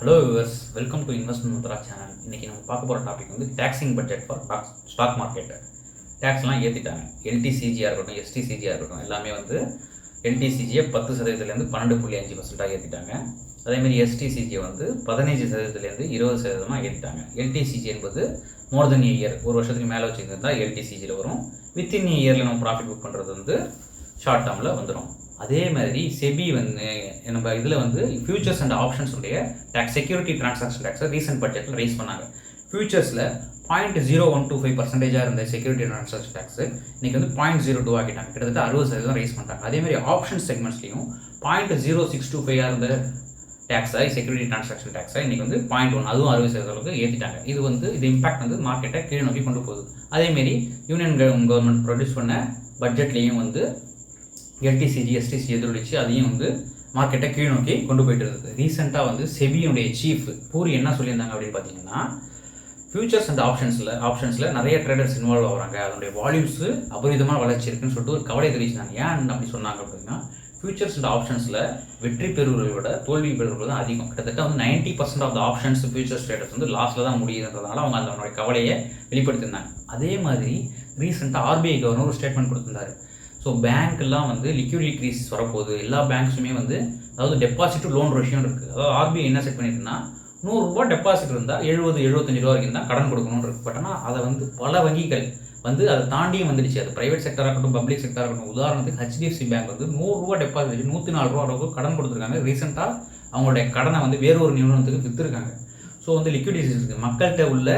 Hello viewers welcome to investment Mudra channel இன்றைக்கி நம்ம பார்க்க போகிற டாபிக் வந்து taxing budget for stock market டேக்ஸ்லாம் ஏற்றிட்டாங்க எல்டிசிஜியாக இருக்கட்டும் எஸ்டிசிஜியாக இருக்கட்டும் எல்லாமே வந்து எல்டிசிஜியை பத்து சதவீதத்துலேருந்து பன்னெண்டு புள்ளி அஞ்சு பர்சென்ட்டாக ஏற்றிட்டாங்க அதேமாதிரி எஸ்டிசிஜியை வந்து பதினஞ்சு சதவீதத்துலேருந்து இருபது சதவீதமாக ஏற்றிட்டாங்க எல்டிசிஜி என்பது மோர் தென் இயர் ஒரு வருஷத்துக்கு மேலே வச்சுருந்தா எல்டிசிஜியில் வரும். வித்தின் இயரில் நம்ம ப்ராஃபிட் புக் பண்ணுறது வந்து ஷார்ட் டேர்மில் வந்துடும் அதே மாதிரி செபி வந்து நம்ம இதில் வந்து ஃபியூச்சர்ஸ் அண்ட் ஆப்ஷன்ஸ் உடைய டேக்ஸ் செக்யூரிட்டி டிரான்சாக்ஷன் டேக்ஸை ரீசெண்ட் பட்ஜெட்டில் ரைஸ் பண்ணாங்க. ஃபியூச்சர்ஸில் point zero one two five பர்சன்டேஜாக இருந்த செக்யூரிட்டி டிரான்சாக்ஷன் டேக்ஸ் இன்னைக்கு வந்து பாயிண்ட் ஜீரோ டூ ஆக்கிட்டாங்க. கிட்டத்தட்ட அறுபது சதவீதம் ரைஸ் பண்ணிட்டாங்க. அதே மாதிரி ஆப்ஷன் செக்மெண்ட்ஸ்லையும் பாயிண்ட் ஜீரோ சிக்ஸ் டூ ஃபைவாக இருந்த டேக்ஸை செக்யூரிட்டி டிரான்சாக்ஷன் டேக்ஸை இன்னைக்கு வந்து பாயிண்ட் ஒன் அதுவும் அறுபது சதவீதம் அளவுக்கு ஏற்றிட்டாங்க இது வந்து இது இம்பாக்ட் வந்து மார்க்கெட்டை கீழ் நோக்கி கொண்டு போகுது. அதேமாரி யூனியன் கவர்மெண்ட் ப்ரொடியூஸ் பண்ண பட்ஜெட்லேயும் வந்து எல்டிசிஜி எஸ்டிசி எதிரொலிச்சு அதையும் வந்து மார்க்கெட்டை கீழ் நோக்கி கொண்டு போயிட்டு இருக்குது ரீசெண்டாக வந்து செபியுடைய சீஃப் பூரி என்ன சொல்லியிருந்தாங்க அப்படின்னு பார்த்தீங்கன்னா ஃபியூச்சர்ஸ் அண்ட் ஆப்ஷன்ஸில் ஆப்ஷன்ஸில் நிறைய ட்ரேடர்ஸ் இன்வால்வ் ஆகிறாங்க. அதனுடைய வால்யூம்ஸு அபரிதமான வளர்ச்சி இருக்குன்னு சொல்லிட்டு ஒரு கவலை தெரிவிச்சாங்க ஏன் அப்படி சொன்னாங்க அப்படின்னா ஃபியூச்சர்ஸ் அண்ட் ஆப்ஷன்ஸில் வெற்றி பெறுவதை விட தோல்வி பெறுவர்கள் தான் அதிகம். கிட்டத்தட்ட வந்து ninety percent of the options futures traders வந்து லாஸ்ட்டில் தான் முடியுதுன்றதுனால அவங்க அதனுடைய கவலையை வெளிப்படுத்தியிருந்தாங்க. அதே மாதிரி ரீசெண்டாக ஆர்பிஐ கவர்னர் ஒரு ஸ்டேட்மெண்ட் கொடுத்துருந்தாரு. ஸோ பேங்க்கெல்லாம் வந்து லிக்யூடிட்டி கிரீஸ் வரப்போகுது. எல்லா பேங்க்ஸுமே வந்து அதாவது டெபாசிட் லோன் ரேஷியோ இருக்குது அதாவது ஆர்பிஐ என்ன செட் பண்ணியிருக்குன்னா நூறுரூவா டெபாசிட் இருந்தால் எழுபது எழுபத்தஞ்சு ரூபா வரைக்கும் தான் கடன் கொடுக்கணும்னு இருக்கு. பட் ஆனால் அதை வந்து பல வங்கிகள் வந்து அதை தாண்டியும் வந்துடுச்சு. அது ப்ரைவேட் செக்டராக இருக்கட்டும் பப்ளிக் செக்டராக இருக்கட்டும். உதாரணத்துக்கு ஹெச்டிஎஃப்சி பேங்க் வந்து நூறுரூவா டெபாசிட் வச்சு நூற்றி நாலு ரூபா அளவுக்கு கடன் கொடுத்துருக்காங்க. ரீசெண்டாக அவங்களுடைய கடனை வந்து வேறொரு நிறுவனத்துக்கு விற்றுருக்காங்க ஸோ வந்து லிக்விடிட்டிஸ் இருக்குது மக்கள்கிட்ட உள்ள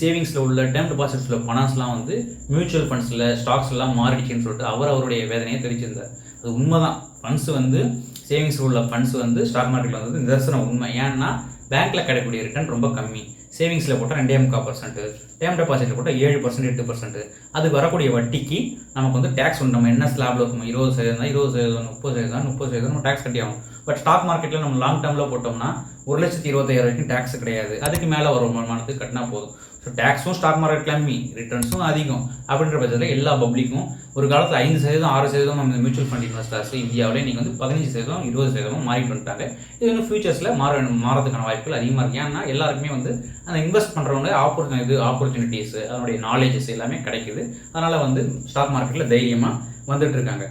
சேவிங்ஸில் உள்ள டேர்ம் டெபாசிட்ஸில் பணம்ஸ்லாம் வந்து மியூச்சுவல் ஃபண்ட்ஸில் ஸ்டாக்ஸ்லாம் மாறிடுச்சுன்னு சொல்லிட்டு அவர் அவருடைய வேதனையை தெரிவிச்சிருந்தார் அது உண்மைதான். ஃபண்ட்ஸ் வந்து சேவிங்ஸில் உள்ள ஃபண்ட்ஸ் வந்து ஸ்டாக் மார்க்கெட்டில் வந்து நிதர்சனம் உண்மை. ஏன்னா பேங்க்கில் கிடைக்கக்கூடிய ரிட்டர்ன் ரொம்ப கம்மி. சேவிங்ஸில் போட்டால் ரெண்டே முக்கால் பர்சன்ட் டேம் டெபாசிட்டில் போட்டால் ஏழு பர்சன்ட் எட்டு பர்சன்ட் அது வரக்கூடிய வட்டிக்கு நமக்கு வந்து டேக்ஸ் உண்டு. நம்ம என்ன ஸ்லாபில் இருக்கும் இருபது சதவீதம் இருபது சதவீதம் முப்பது சதவீதம் முப்பது சதவீதம் டேக்ஸ் கட்டி ஆகும் பட் ஸ்டாக் மார்க்கெட்டில் நம்ம லாங் டேர்மில் போட்டோம்னா ஒரு லட்சத்தி இருபத்தாயிரம் வரைக்கும் டேக்ஸ் கிடையாது. அதுக்கு மேலே ஒரு வருமானத்துக்கு கட்டினா போதும். ஸோ டேக்ஸும் ஸ்டாக் மார்க்கெட் கம்மி ரிட்டர்ன்ஸும் அதிகம். அப்படின்ற பட்சத்தில் எல்லா பப்ளிக்கும் ஒரு காலத்தில் ஐந்து சதவீதம் ஆறு சதவீதம் நம்ம மியூச்சுவல் ஃபண்ட் இன்வெஸ்டர்ஸ் இந்தியாவிலே நீங்கள் வந்து பதினஞ்சு சதவீதம் இருபது சதவீதம் மாறிட்டு வந்துட்டாங்க. இது வந்து ஃபியூச்சர்ஸில் மாற மாறதுக்கான வாய்ப்புகள் அதிகமாக இருக்குது ஏன்னா எல்லாருக்குமே வந்து அந்த இன்வெஸ்ட் பண்ணுறவங்க ஆப்பர்ச்சு இது ஆப்பர்ச்சுனிட்டிஸ் அதனுடைய நாலேஜஸ் எல்லாமே கிடைக்குது. அதனால் வந்து ஸ்டாக் மார்க்கெட்டில் தைரியமாக வந்துட்டு இருக்காங்க.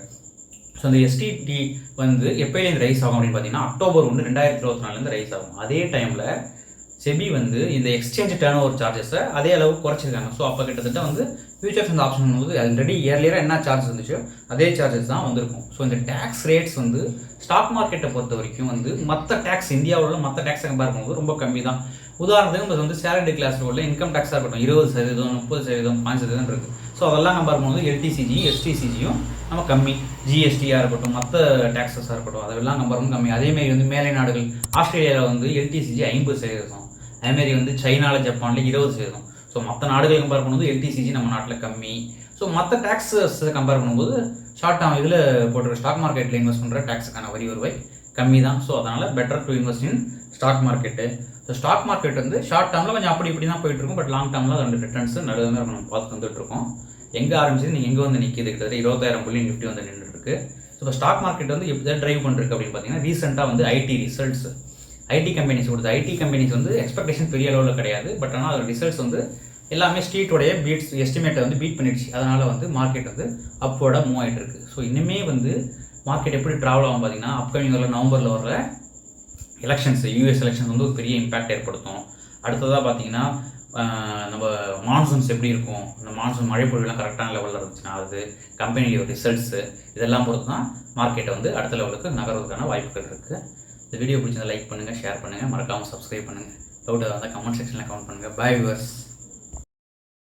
ஸோ அந்த எஸ்டிடி வந்து எப்போலேருந்து ரைஸ் ஆகும் அப்படின்னு பார்த்தீங்கன்னா அக்டோபர் ஒன்று ரெண்டாயிரத்தி இருபத்தி நாலுலேருந்து ரைஸ் ஆகும். அதே டைமில் செபி வந்து இந்த எக்ஸ்சேஞ்ச் டேர்ன் ஓவர் சார்ஜஸை அதே அளவு குறைச்சிருக்காங்க. ஸோ அப்போ கிட்டத்தட்ட வந்து ஃபியூச்சர்ஸ் அந்த ஆப்ஷன் வந்து ஆல்ரெடி இயர்லியராக என்ன சார்ஜ் இருந்துச்சோ அதே சார்ஜஸ் தான் வந்திருக்கும். ஸோ இந்த டேக்ஸ் ரேட்ஸ் வந்து ஸ்டாக் மார்க்கெட்டை பொறுத்த வரைக்கும் வந்து மற்ற டேக்ஸ் இந்தியாவில் உள்ள மற்ற டேக்ஸை கம்பேர் பண்ணும்போது ரொம்ப கம்மி தான். உதாரணத்துக்கு நம்ம வந்து சேலரி கிளாஸில் உள்ள இன்கம் டேக்ஸாக இருக்கட்டும் இருபது சதவீதம் முப்பது சதவீதம் பாஞ்சு சதவீதம் இருக்குது ஸோ அதெல்லாம் கம்பேர் பண்ணும்போது எல்டிசிஜி எஸ்டிசிஜியும் நம்ம கம்மி. ஜிஎஸ்டியாக இருக்கட்டும் மற்ற டேக்ஸஸாக இருக்கட்டும் அதெல்லாம் கம்பேர் ரொம்ப கம்மி. அதேமாரி வந்து மேலை நாடுகள் ஆஸ்திரேலியாவில் வந்து எல்டிசிஜி ஐம்பது சதவீதம். அதேமாரி வந்து சைனாவில் ஜப்பானில் இருபது சதவீதம். ஸோ மற்ற நாடுகள் கம்பேர் பண்ணும்போது எல்டிசிஜி நம்ம நாட்டில் கம்மி. ஸோ மற்ற டேக்ஸஸ் கம்பேர் பண்ணும்போது ஷார்ட் டேர்ம் இதில் போட்டுற ஸ்டாக் மார்க்கெட்டில் இன்வெஸ்ட் பண்ணுற டேக்ஸுக்கான வரி வருவாய் கம்மி தான் ஸோ அதனால் better to invest in stock market stock market வந்து ஷார்ட் டேர்மில் கொஞ்சம் அப்படி இப்படி தான் போயிட்டு இருக்கும் பட் லாங் டேர்மில் ரெண்டு ரிட்டர்ன்ஸ் நடுவே நம்ம பார்த்து வந்துட்டு இருக்கோம் எங்கே ஆரம்பிச்சது நீங்கள் எங்கே வந்து நிற்கிது கிட்டத்தட்ட இருபத்தாயிரம் புள்ளி நிஃப்டி வந்து நின்றுட்டு இருக்கு ஸோ இப்போ ஸ்டாக் மார்க்கெட் வந்து எப்படி தான் ட்ரைவ் பண்ணிருக்கு அப்படின்னு பார்த்தீங்கன்னா ரீசெண்டாக வந்து ஐடி ரிசல்ட்ஸ் ஐடி கம்பெனிஸ் கொடுத்து ஐடி கம்பெனிஸ் வந்து எக்ஸ்பெக்டேஷன் பெரிய அளவில் கிடையாது. பட் ஆனால் அதோட ரிசல்ட்ஸ் வந்து எல்லாமே ஸ்ட்ரீட்டோடைய பீட்ஸ் எஸ்டிமேட்டை வந்து பீட் பண்ணிடுச்சு. அதனால் வந்து மார்க்கெட் வந்து அப்போட மூவ் ஆகிட்டு இருக்கு ஸோ இன்னுமே வந்து மார்க்கெட் எப்படி ட்ராவல் ஆகும் பார்த்தீங்கன்னா அப்கமிங் வரல நவம்பரில் வர எலெக்ஷன்ஸ் யூஎஸ் எலெக்ஷன்ஸ் வந்து ஒரு பெரிய இம்பேக்ட் ஏற்படுத்தும். அடுத்ததாக பார்த்தீங்கன்னா நம்ம மான்சூன்ஸ் எப்படி இருக்கும்? அந்த மான்சூன் மழை பொழிவுலாம் கரெக்டான லெவலில் இருந்துச்சுன்னா அது கம்பெனியோட ரிசல்ட்ஸு இதெல்லாம் பொறுத்து தான் மார்க்கெட்டை வந்து அடுத்த லெவலுக்கு நகர்வதற்கான வாய்ப்புகள் இருக்குது இந்த வீடியோ பிடிச்சதை லைக் பண்ணுங்கள் ஷேர் பண்ணுங்கள் மறக்காமல் சப்ஸ்கிரைப் பண்ணுங்கள் டவுட் வந்தால் கமெண்ட் செக்ஷனில் கமெண்ட் பண்ணுங்கள் பை விவர்ஸ்